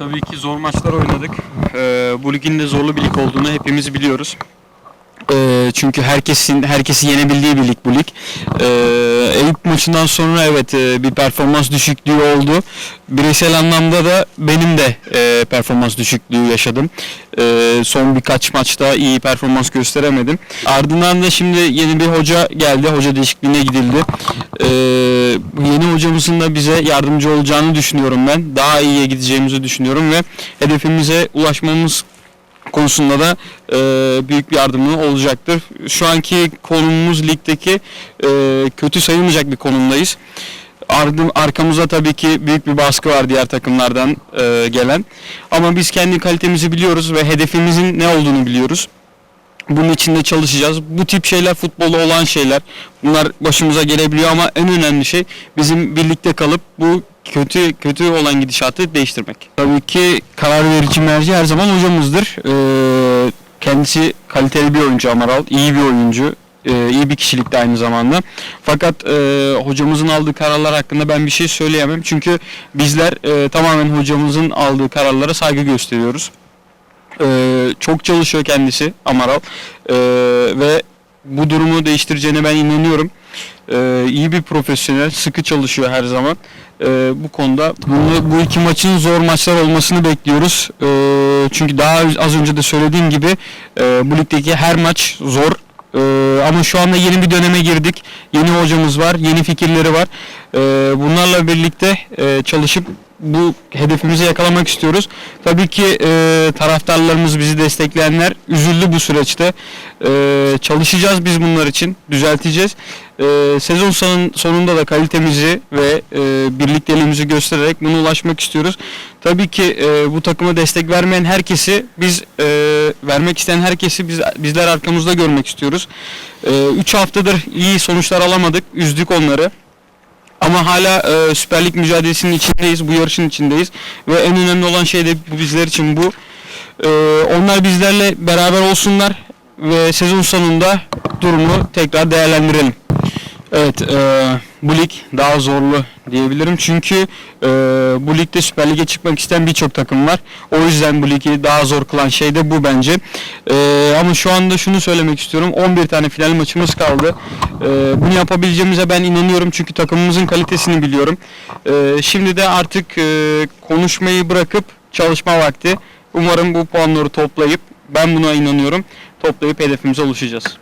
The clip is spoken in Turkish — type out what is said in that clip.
Tabii ki zor maçlar oynadık. Ee, bu ligin de zorlu bir lig olduğunu hepimiz biliyoruz. Ee, çünkü herkesin herkesi yenebildiği bir lig bu lig. Ee, Eyüp maçından sonra evet e, bir performans düşüklüğü oldu. Bireysel anlamda da benim de e, performans düşüklüğü yaşadım. Ee, son birkaç maçta iyi performans gösteremedim. Ardından da şimdi yeni bir hoca geldi. Hoca değişikliğine gidildi. Ee, yeni hocamızın da bize yardımcı olacağını düşünüyorum ben. Daha iyiye gideceğimizi düşünüyorum ve hedefimize ulaşmamız konusunda da e, büyük bir yardımı olacaktır. Şu anki konumumuz ligdeki e, kötü sayılmayacak bir konumdayız. Ardım, arkamızda tabii ki büyük bir baskı var diğer takımlardan e, gelen. Ama biz kendi kalitemizi biliyoruz ve hedefimizin ne olduğunu biliyoruz. Bunun için de çalışacağız. Bu tip şeyler futbolda olan şeyler. Bunlar başımıza gelebiliyor ama en önemli şey bizim birlikte kalıp bu kötü kötü olan gidişatı değiştirmek. Tabii ki karar verici merci her zaman hocamızdır. Ee, kendisi kaliteli bir oyuncu Amaral, iyi bir oyuncu. ee, iyi bir kişilikte aynı zamanda. Fakat e, hocamızın aldığı kararlar hakkında ben bir şey söyleyemem. Çünkü bizler e, tamamen hocamızın aldığı kararlara saygı gösteriyoruz. Ee, çok çalışıyor kendisi Amaral Ee, ve bu durumu değiştireceğine ben inanıyorum. Ee, iyi bir profesyonel, sıkı çalışıyor her zaman. Ee, bu konuda bunu, bu iki maçın zor maçlar olmasını bekliyoruz. Ee, çünkü daha az önce de söylediğim gibi e, bu ligdeki her maç zor. Ee, ama şu anda yeni bir döneme girdik. Yeni hocamız var, yeni fikirleri var. Ee, bunlarla birlikte e, çalışıp bu hedefimizi yakalamak istiyoruz. Tabii ki e, taraftarlarımız bizi destekleyenler üzüldü bu süreçte. E, çalışacağız biz bunlar için, düzelteceğiz. E, sezon sonun, sonunda da kalitemizi ve e, birlikteliğimizi göstererek buna ulaşmak istiyoruz. Tabii ki e, bu takıma destek vermeyen herkesi biz e, vermek isteyen herkesi biz bizler arkamızda görmek istiyoruz. 3 haftadır iyi sonuçlar alamadık, üzdük onları. Ama hala e, Süper Lig mücadelesinin içindeyiz, bu yarışın içindeyiz ve en önemli olan şey de bizler için bu. E, onlar bizlerle beraber olsunlar ve sezon sonunda durumu tekrar değerlendirelim. Evet, e, bu lig daha zorlu diyebilirim çünkü e, bu ligde Süper Lig'e çıkmak isteyen birçok takım var. O yüzden bu ligi daha zor kılan şey de bu bence. E, ama şu anda şunu söylemek istiyorum, 11 tane final maçımız kaldı. E, bunu yapabileceğimize ben inanıyorum çünkü takımımızın kalitesini biliyorum. E, şimdi de artık e, konuşmayı bırakıp çalışma vakti. Umarım bu puanları toplayıp, ben buna inanıyorum, toplayıp hedefimize ulaşacağız.